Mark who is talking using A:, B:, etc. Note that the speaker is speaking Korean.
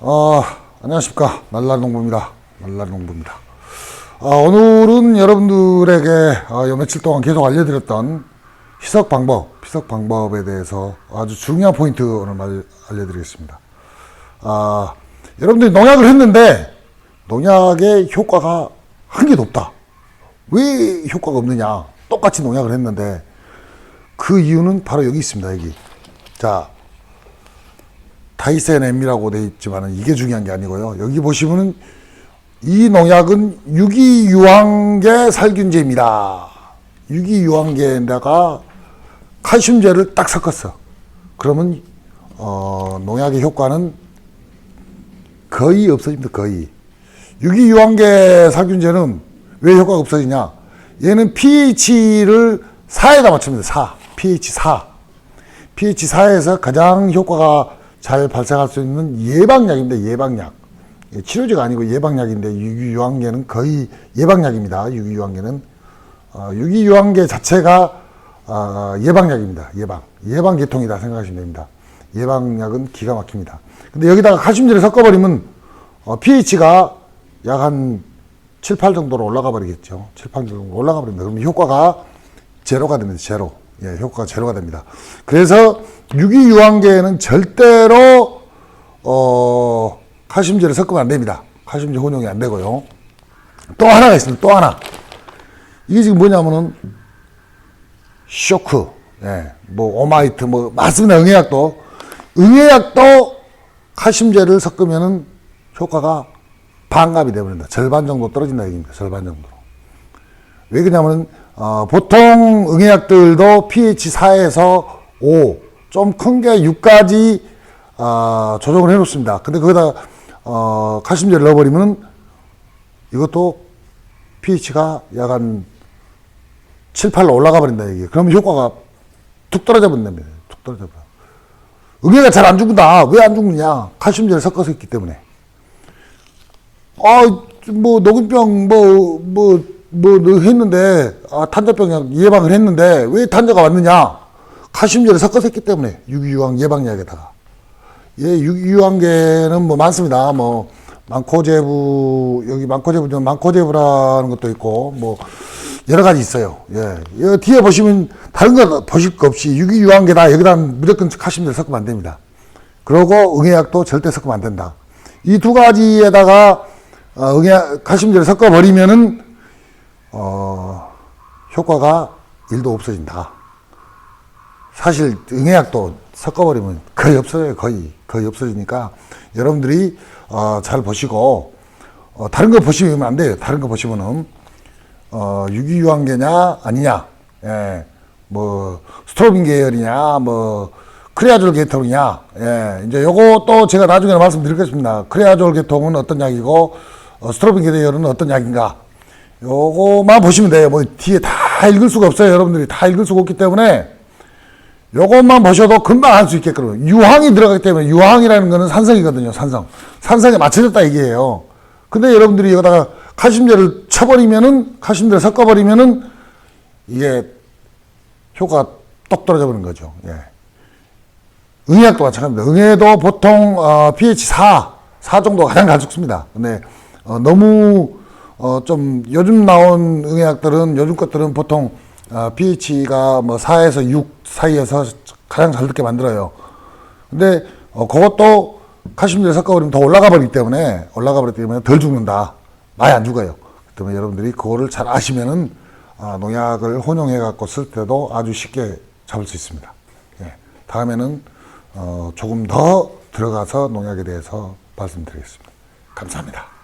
A: 어, 안녕하십니까. 날라농부입니다. 날라농부입니다. 아, 오늘은 여러분들에게 아, 요 며칠 동안 계속 알려드렸던 희석 방법, 희석 방법에 대해서 아주 중요한 포인트 오늘 말, 알려드리겠습니다. 아, 여러분들이 농약을 했는데 농약의 효과가 한 개도 없다. 왜 효과가 없느냐? 똑같이 농약을 했는데 그 이유는 바로 여기 있습니다. 여기. 자, 타이센엠이라고 돼 있지만은 이게 중요한 게 아니고요. 여기 보시면은 이 농약은 유기유황계 살균제입니다. 유기유황계에다가 칼슘제를 딱 섞었어. 그러면 어, 농약의 효과는 거의 없어집니다. 거의. 유기유황계 살균제는 왜 효과가 없어지냐? 얘는 pH를 4에다 맞춥니다. 4. pH 4. pH 4에서 가장 효과가 잘 발생할 수 있는 예방약인데 예방약. 예, 치료제가 아니고 예방약인데 유기유황계는 거의 예방약입니다. 유기유황계는 어, 유기유황계 자체가 어, 예방약입니다. 예방 예방 계통이다 생각하시면 됩니다. 예방약은 기가 막힙니다. 근데 여기다가 칼슘제를 섞어버리면 어, pH가 약 한 7, 8 정도로 올라가 버리겠죠. 7, 8 정도 올라가 버립니다. 그럼 효과가 제로가 됩니다. 제로. 예, 효과가 제로가 됩니다. 그래서 유기유황계에는 절대로 어, 칼슘제를 섞으면 안 됩니다. 칼슘제 혼용이 안 되고요. 또 하나가 있습니다. 또 하나. 이게 지금 뭐냐면은 쇼크, 예, 뭐 오마이트, 뭐 맞습니다. 응애약도 응애약도 칼슘제를 섞으면은 효과가 반감이 되버린다. 절반 정도 떨어진다 얘기입니다. 절반 정도. 왜 그러냐면 어, 보통 응애약들도 pH 4에서 5, 좀 큰 게 6까지 어, 조정을 해놓습니다. 근데 거기다 어, 칼슘제를 넣어버리면 이것도 pH가 약 한 7, 8로 올라가 버린다 이게. 그러면 효과가 툭 떨어져 버린답니다. 툭 떨어져 버려. 응애가 잘 안 죽는다. 왜 안 죽느냐? 칼슘제를 섞어서 했기 때문에. 아, 뭐, 녹균병, 뭐, 뭐, 뭐, 했는데, 아, 탄저병 예방을 했는데, 왜 탄저가 왔느냐? 칼슘제를 섞어서 했기 때문에, 유기유황 예방약에다가. 예, 유기유황계는 뭐 많습니다. 뭐, 망코제부, 여기 망코제부 중 망코제부라는 것도 있고, 뭐, 여러 가지 있어요. 예. 여 뒤에 보시면, 다른 거 보실 거 없이, 유기유황계다, 여기다 무조건 칼슘제를 섞으면 안 됩니다. 그러고, 응애약도 절대 섞으면 안 된다. 이 두 가지에다가, 어, 응애 칼슘제를 섞어버리면은, 어, 효과가 일도 없어진다. 사실 응애약도 섞어버리면 거의 없어요. 거의. 거의 없어지니까 여러분들이, 어, 잘 보시고, 어, 다른 거 보시면 안 돼요. 다른 거 보시면은, 어, 유기유황계냐, 아니냐, 예, 뭐, 스트로빈 계열이냐, 뭐, 크레아졸 계통이냐, 예, 이제 요거 또 제가 나중에 말씀드리겠습니다. 크레아졸 계통은 어떤 약이고, 어, 스트로빈 계열은 어떤 약인가. 요거만 보시면 돼요. 뭐, 뒤에 다 읽을 수가 없어요. 여러분들이 다 읽을 수가 없기 때문에, 요것만 보셔도 금방 알 수 있게끔. 유황이 들어가기 때문에, 유황이라는 거는 산성이거든요, 산성. 산성에 맞춰졌다 얘기예요. 근데 여러분들이 여기다가 칼슘제를 쳐버리면은, 칼슘제를 섞어버리면은, 이게 효과가 똑 떨어져 버리는 거죠. 예. 응애약도 마찬가지입니다. 응애도 보통 어, pH 4, 4 정도가 가장 잘 죽습니다. 근데 어, 너무 어, 좀 요즘 나온 응애약들은 요즘 것들은 보통 어, pH가 뭐 4에서 6 사이에서 가장 잘 듣게 만들어요. 근데 어, 그것도 칼슘제를 섞어버리면 더 올라가 버리기 때문에 올라가 버리기 때문에 덜 죽는다. 많이 안 죽어요. 그렇기 때문에 여러분들이 그거를 잘 아시면은 아, 농약을 혼용해 갖고 쓸 때도 아주 쉽게 잡을 수 있습니다. 예. 다음에는 어, 조금 더 들어가서 농약에 대해서 말씀드리겠습니다. 감사합니다.